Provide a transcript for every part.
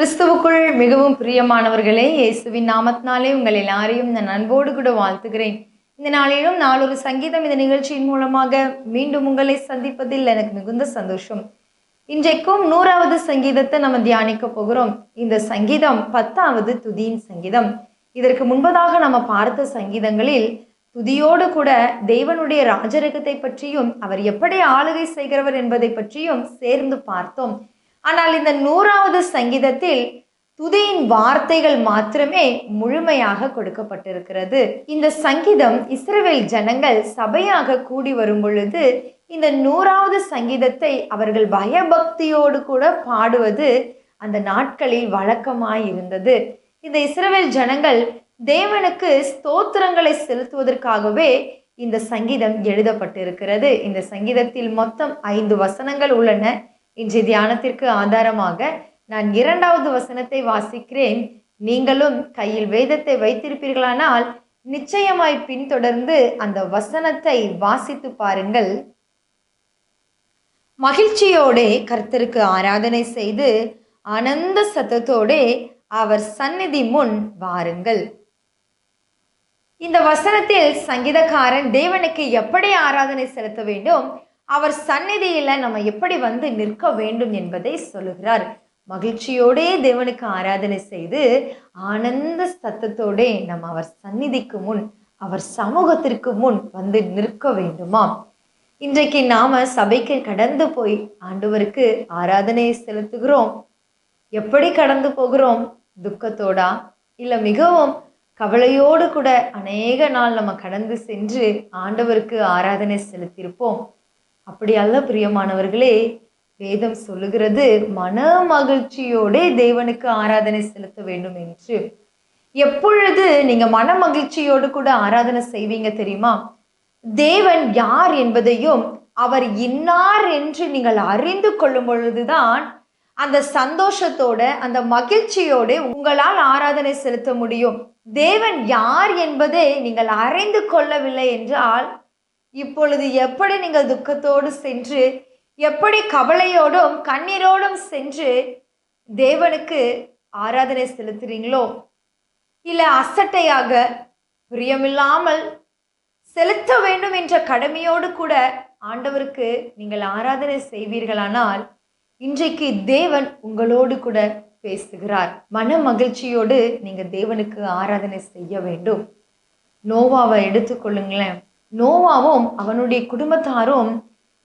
கிறிஸ்துவுக்குள் மிகவும் பிரியமானவர்களே இயேசுவின் நாமத்தினாலே உங்கள் எல்லாரையும் நான் அன்போடு கூட வாழ்த்துகிறேன். இந்த நாளிலும் நாளொரு சங்கீதம் இந்த நிகழ்ச்சியின் மூலமாக மீண்டும் உங்களை சந்திப்பதில் எனக்கு மிகுந்த சந்தோஷம். இன்றைக்கும் நூறாவது சங்கீதத்தை நம்ம தியானிக்க போகிறோம். இந்த சங்கீதம் பத்தாவது துதியின் சங்கீதம். இதற்கு முன்பதாக நம்ம பார்த்த சங்கீதங்களில் துதியோடு கூட தேவனுடைய ராஜரகத்தை பற்றியும் அவர் எப்படி ஆளுகை செய்கிறவர் என்பதை பற்றியும் சேர்ந்து பார்த்தோம். ஆனால் இந்த நூறாவது சங்கீதத்தில் துதியின் வார்த்தைகள் மாத்திரமே முழுமையாக கொடுக்கப்பட்டிருக்கிறது. இந்த சங்கீதம் இஸ்ரேல் ஜனங்கள் சபையாக கூடி வரும் பொழுது இந்த நூறாவது சங்கீதத்தை அவர்கள் பயபக்தியோடு கூட பாடுவது அந்த நாட்களில் வழக்கமாய் இருந்தது. இந்த இஸ்ரவேல் ஜனங்கள் தேவனுக்கு ஸ்தோத்திரங்களை செலுத்துவதற்காகவே இந்த சங்கீதம் எழுதப்பட்டிருக்கிறது. இந்த சங்கீதத்தில் மொத்தம் ஐந்து வசனங்கள் உள்ளன. இன்றைய தியானத்திற்கு ஆதாரமாக நான் இரண்டாவது வசனத்தை வாசிக்கிறேன். நீங்களும் கையில் வேதத்தை வைத்திருப்பீர்களானால் நிச்சயமாய் பின்தொடர்ந்து அந்த வசனத்தை வாசித்து பாருங்கள். மகிழ்ச்சியோடே கர்த்தருக்கு ஆராதனை செய்து ஆனந்த சத்தத்தோடே அவர் சந்நிதி முன் வாருங்கள். இந்த வசனத்தில் சங்கீதக்காரன் தேவனுக்கு எப்படி ஆராதனை செலுத்த வேண்டும்? அவர் சந்நிதியில் நம்ம எப்படி வந்து நிற்க வேண்டும் என்பதை சொல்லுகிறார். மகிழ்ச்சியோடே தேவனுக்கு ஆராதனை செய்து ஆனந்த சத்தத்தோடே நம்ம அவர் சந்நிதிக்கு முன் அவர் சமூகத்திற்கு முன் வந்து நிற்க வேண்டுமா? இன்றைக்கு நாம சபைக்கு கடந்து போய் ஆண்டவருக்கு ஆராதனையை செலுத்துகிறோம். எப்படி கடந்து போகிறோம்? துக்கத்தோடா? இல்லை மிகவும் கவலையோடு கூட அநேக நாள் நம்ம கடந்து சென்று ஆண்டவருக்கு ஆராதனை செலுத்தியிருப்போம். அப்படி அல்ல பிரியமானவர்களே. வேதம் சொல்லுகிறது மன மகிழ்ச்சியோடே தேவனுக்கு ஆராதனை செலுத்த வேண்டும் என்று. எப்பொழுது நீங்க மன மகிழ்ச்சியோடு கூட ஆராதனை செய்வீங்க தெரியுமா? தேவன் யார் என்பதையும் அவர் இன்னார் என்று நீங்கள் அறிந்து கொள்ளும் பொழுதுதான் அந்த சந்தோஷத்தோட அந்த மகிழ்ச்சியோட உங்களால் ஆராதனை செலுத்த முடியும். தேவன் யார் என்பதை நீங்கள் அறிந்து கொள்ளவில்லை என்றால் இப்பொழுது எப்படி நீங்கள் துக்கத்தோடு சென்று எப்படி கவலையோடும் கண்ணீரோடும் சென்று தேவனுக்கு ஆராதனை செலுத்துறீங்களோ? இல்லை அசட்டையாக பிரியமில்லாமல் செலுத்த வேண்டும் என்ற கடமையோடு கூட ஆண்டவருக்கு நீங்கள் ஆராதனை செய்வீர்களானால் இன்றைக்கு தேவன் உங்களோடு கூட பேசுகிறார். மன மகிழ்ச்சியோடு நீங்கள் தேவனுக்கு ஆராதனை செய்ய வேண்டும். நோவாவை எடுத்துக்கொள்ளுங்களேன் நோவாவும் அவனுடைய குடும்பத்தாரும்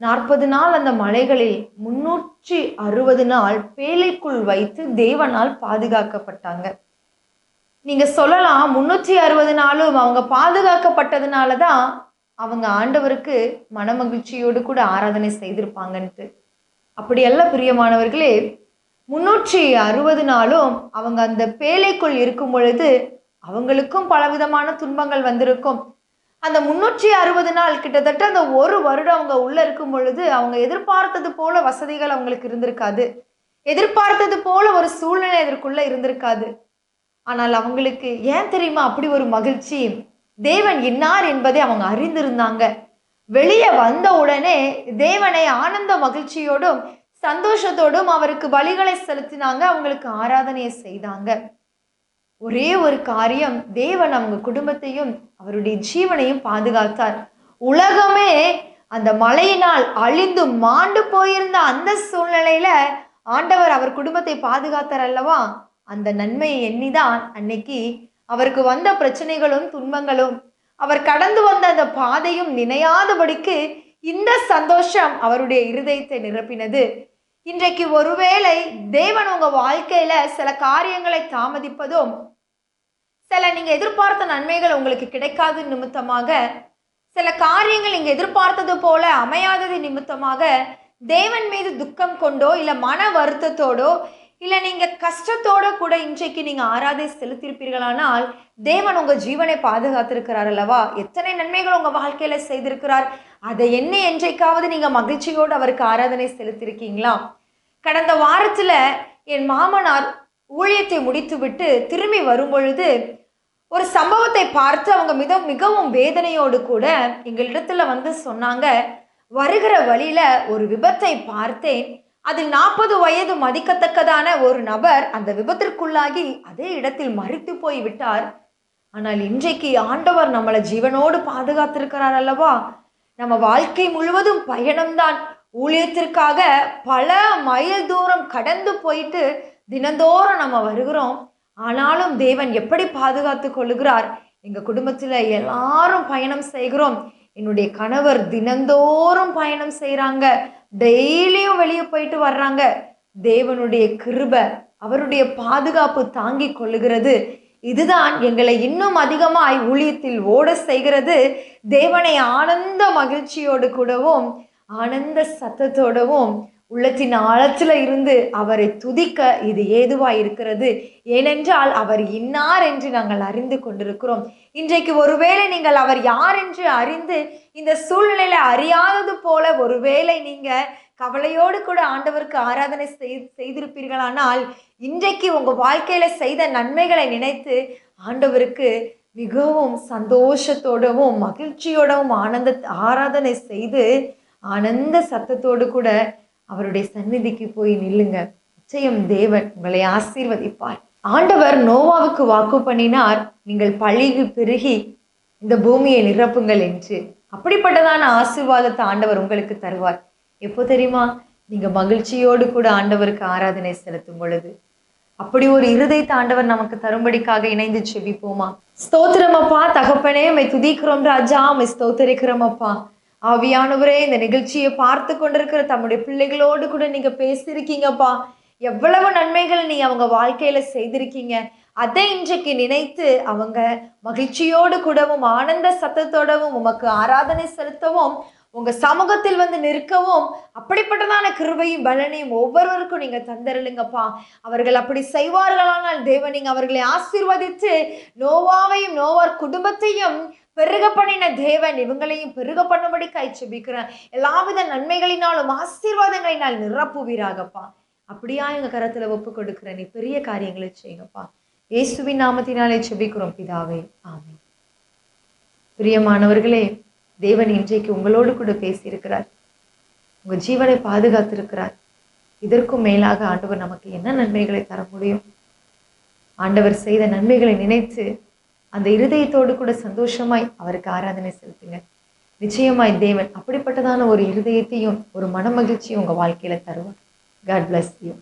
நாற்பது நாள் அந்த மலைகளில் முன்னூற்றி அறுபது நாள் பேழைக்குள் வைத்து தேவனால் பாதுகாக்கப்பட்டாங்க. நீங்க சொல்லலாம் முன்னூற்றி அறுபது நாளும் அவங்க பாதுகாக்கப்பட்டதுனால தான் அவங்க ஆண்டவருக்கு மனமகிழ்ச்சியோடு கூட ஆராதனை செய்திருப்பாங்கன்ட்டு. அப்படியல்ல பிரியமானவர்களே முன்னூற்றி அறுபது நாளும் அவங்க அந்த பேழைக்குள் இருக்கும் பொழுது அவங்களுக்கும் பலவிதமான துன்பங்கள் வந்திருக்கும். அந்த முன்னூற்றி அறுபது நாள் கிட்டத்தட்ட அந்த ஒரு வருடம் அவங்க உள்ள இருக்கும் பொழுது அவங்க எதிர்பார்த்தது போல வசதிகள் அவங்களுக்கு இருந்திருக்காது. எதிர்பார்த்தது போல ஒரு சூழ்நிலை இதற்குள்ள இருந்திருக்காது. ஆனால் அவங்களுக்கு ஏன் தெரியுமா? அப்படி ஒரு மகிழ்ச்சி. தேவன் இன்னார் என்பதை அவங்க அறிந்திருந்தாங்க. வெளியே வந்த உடனே தேவனை ஆனந்த மகிழ்ச்சியோடும் சந்தோஷத்தோடும் அவருக்கு வழிகளை செலுத்தினாங்க. அவங்களுக்கு ஆராதனையை செய்தாங்க. ஒரே ஒரு காரியம் தேவன் அவங்க குடும்பத்தையும் அவருடைய ஜீவனையும் பாதுகாத்தார். உலகமே அந்த மழையினால் அழிந்து மாண்டு போயிருந்த அந்த சூழ்நிலையில ஆண்டவர் அவர் குடும்பத்தை பாதுகாத்தார் அல்லவா? அந்த நன்மையை எண்ணிதான் அன்னைக்கு அவருக்கு வந்த பிரச்சனைகளும் துன்பங்களும் அவர் கடந்து வந்த அந்த பாதையும் நினையாதபடிக்கு இந்த சந்தோஷம் அவருடைய இருதயத்தை நிரப்பினது. இன்றைக்கு ஒருவேளை தேவன் உங்க வாழ்க்கையில சில காரியங்களை தாமதிப்பதும் சில நீங்க எதிர்பார்த்த நன்மைகள் உங்களுக்கு கிடைக்காத நிமித்தமாக சில காரியங்கள் நீங்க எதிர்பார்த்தது போல அமையாதது நிமித்தமாக தேவன் மீது துக்கம் கொண்டோ இல்ல மன வருத்தத்தோடோ இல்லை நீங்கள் கஷ்டத்தோட கூட இன்றைக்கு நீங்கள் ஆராதை செலுத்தியிருப்பீர்களானால் தேவன் உங்கள் ஜீவனை பாதுகாத்திருக்கிறார் அல்லவா? எத்தனை நன்மைகள் உங்கள் வாழ்க்கையில் செய்திருக்கிறார்? அதை என்ன என்றைக்காவது நீங்கள் மகிழ்ச்சியோடு அவருக்கு ஆராதனை செலுத்திருக்கீங்களா கடந்த வாரத்தில் என் மாமனார் ஊழியத்தை முடித்துவிட்டு திரும்பி வரும்பொழுது ஒரு சம்பவத்தை பார்த்து அவங்க மிக மிகவும் வேதனையோடு கூட எங்களிடத்துல வந்து சொன்னாங்க வருகிற வழியில் ஒரு விபத்தை பார்த்தேன். அதில் நாற்பது வயது மதிக்கத்தக்கதான ஒரு நபர் அந்த விபத்திற்குள்ளாகி அதே இடத்தில் மறித்து போய் விட்டார். ஆனால் இன்றைக்கு ஆண்டவர் நம்மளை ஜீவனோடு பாதுகாத்திருக்கிறார் அல்லவா? நம்ம வாழ்க்கை முழுவதும் பயணம்தான். ஊழியத்திற்காக பல மைல் தூரம் கடந்து போயிட்டு தினந்தோறும் நம்ம வருகிறோம். ஆனாலும் தேவன் எப்படி பாதுகாத்து கொள்ளுகிறார்? எங்கள் குடும்பத்தில் எல்லாரும் பயணம் செய்கிறோம். என்னுடைய கணவர் தினந்தோறும் பயணம் செய்கிறாங்க டெய்லியும் வெளியே போயிட்டு வர்றாங்க. தேவனுடைய கிருப அவருடைய பாதுகாப்பு தாங்கி கொள்ளுகிறது. இதுதான் எங்களை இன்னும் அதிகமாய் ஊழியத்தில் ஓட செய்கிறது. தேவனை ஆனந்த மகிழ்ச்சியோடு கூடவும் ஆனந்த சத்தத்தோடவும் உள்ளத்தின் ஆழத்தில் இருந்து அவரை துதிக்க இது ஏதுவாய் இருக்கிறது? ஏனென்றால் அவர் இன்னார் என்று நாங்கள் அறிந்து கொண்டிருக்கிறோம். இன்றைக்கு ஒருவேளை நீங்கள் அவர் யார் என்று அறிந்து இந்த சூழ்நிலையில அறியாதது போல ஒருவேளை நீங்க கவலையோடு கூட ஆண்டவருக்கு ஆராதனை செய் செய்திருப்பீர்களானால் இன்றைக்கு உங்க வாழ்க்கையில செய்த நன்மைகளை நினைத்து ஆண்டவருக்கு மிகவும் சந்தோஷத்தோடவும் மகிழ்ச்சியோடவும் ஆனந்த ஆராதனை செய்து ஆனந்த சத்தத்தோடு கூட அவருடைய சந்நிதிக்கு போய் நில்லுங்க. நிச்சயம் தேவன் உங்களை ஆசீர்வதிப்பார். ஆண்டவர் நோவாவுக்கு வாக்கு பண்ணினார். நீங்கள் பழகி பெருகி இந்த பூமியை நிரப்புங்கள் என்று. அப்படிப்பட்டதான ஆசீர்வாதத்தை ஆண்டவர் உங்களுக்கு தருவார். எப்போ தெரியுமா? நீங்க மகிழ்ச்சியோடு கூட ஆண்டவருக்கு ஆராதனை செலுத்தும் பொழுது. அப்படி ஒரு இருதயத்தை ஆண்டவர் நமக்கு தரும்படிக்காக இணைந்து செவிப்போமா ஸ்தோத்திரமப்பா தகப்பனே மை துதிக்கிறோம் ராஜா. மை ஸ்தோத்தரிக்கிறோமப்பா ஆவியானவரே இந்த நிகழ்ச்சியை பார்த்து கொண்டிருக்கிற தம்முடைய பிள்ளைகளோடு கூட நீங்க பேசியிருக்கீங்கப்பா. எவ்வளவு நன்மைகள் நீ அவங்க வாழ்க்கையில செய்திருக்கீங்க. அதை இன்றைக்கு நினைத்து அவங்க மகிழ்ச்சியோடு கூடவும் ஆனந்த சத்தத்தோடவும் உமக்கு ஆராதனை செலுத்தவும் உங்க சமூகத்தில் வந்து நிற்கவும் அப்படிப்பட்டதான கிருபையும் பலனையும் ஒவ்வொருவருக்கும் நீங்க தந்தருளுங்கப்பா. அவர்கள் அப்படி செய்வார்களானால் தேவன் நீங்க அவர்களை ஆசீர்வதித்து நோவாவையும் நோவார் குடும்பத்தையும் பெருக பண்ணின தேவன். இவங்களையும் பெருக பண்ணும்படி கை செபிக்கிறேன். எல்லாவித நன்மைகளினாலும் ஆசீர்வாதங்களினால் நிரப்புவீராகப்பா. அப்படியா எங்க கரத்துல ஒப்பு கொடுக்குற நீ பெரிய காரியங்களை செய்யுங்கப்பா. இயேசுவின் நாமத்தினாலே செபிக்கிறோம் பிதாவே. ஆமென். பிரியமானவர்களே தேவன் இன்றைக்கு உங்களோடு கூட பேசியிருக்கிறார். உங்கள் ஜீவனை பாதுகாத்திருக்கிறார். இதற்கும் மேலாக ஆண்டவர் நமக்கு என்ன நன்மைகளை தர முடியும்? ஆண்டவர் செய்த நன்மைகளை நினைத்து அந்த இருதயத்தோடு கூட சந்தோஷமாய் அவருக்கு ஆராதனை செலுத்துங்க. நிச்சயமாய் தேவன் அப்படிப்பட்டதான ஒரு இருதயத்தையும் ஒரு மன மகிழ்ச்சியும் உங்கள் வாழ்க்கையில தருவார். God bless you